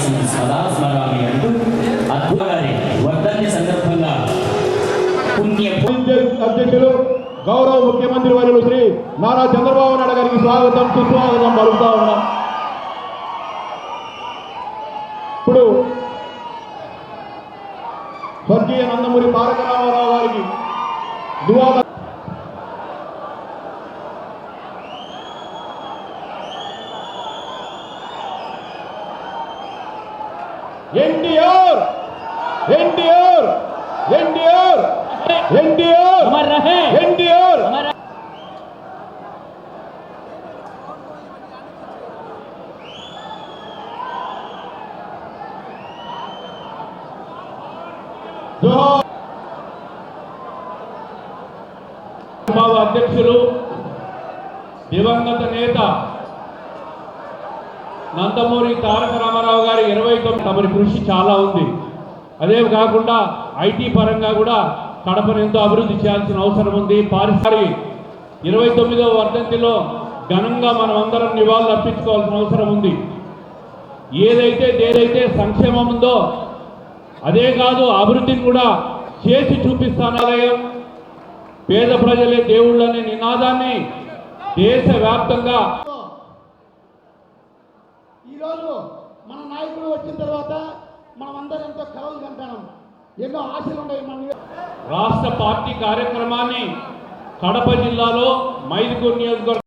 చేసింది సదా స్మరామి అంటూ అద్భుతారి వర్ధన్య సందర్భంగా పుణ్య అధ్యక్షులు గౌరవ ముఖ్యమంత్రి వర్యులు శ్రీ నారా చంద్రబాబు నాయుడు గారికి స్వాగతం సుస్వాగతం పలుకుతా ఉన్నాం. ఇప్పుడు స్వర్గీయ నందమూరి తారక రామారావు గారికి దువాద ఎన్టీఆర్ ఎన్టీఆర్ ఎన్టీఆర్ ఎన్టీఆర్ అమర్ రహే ఎన్టీఆర్ అమర్ జోహార్ బాబు అధ్యక్షులు దివంగత నేత నందమూరి తారక రామారావు గారి ఇరవై తొమ్మిది తమరి కృషి చాలా ఉంది. అదే కాకుండా ఐటీ పరంగా కూడా కడపను ఎంతో అభివృద్ధి చేయాల్సిన అవసరం ఉంది. పారిసారి ఇరవై తొమ్మిదవ వర్ధంతిలో ఘనంగా మనం అందరం నివాళులు అర్పించుకోవాల్సిన అవసరం ఉంది. ఏదైతే ఏదైతే సంక్షేమం ఉందో అదే కాదు అభివృద్ధిని కూడా చేసి చూపిస్తానాలయం పేద ప్రజలే దేవుళ్ళనే నినాదాన్ని దేశవ్యాప్తంగా ఈరోజు మన నాయకుడు వచ్చిన తర్వాత మనం అందరం ఎంతో కలలు కంటాం. ఎన్నో ఆశలు ఉన్నాయి మన రాష్ట్ర పార్టీ కార్యక్రమాన్ని కడప జిల్లాలో మైదుకూరు నియోజకవర్గం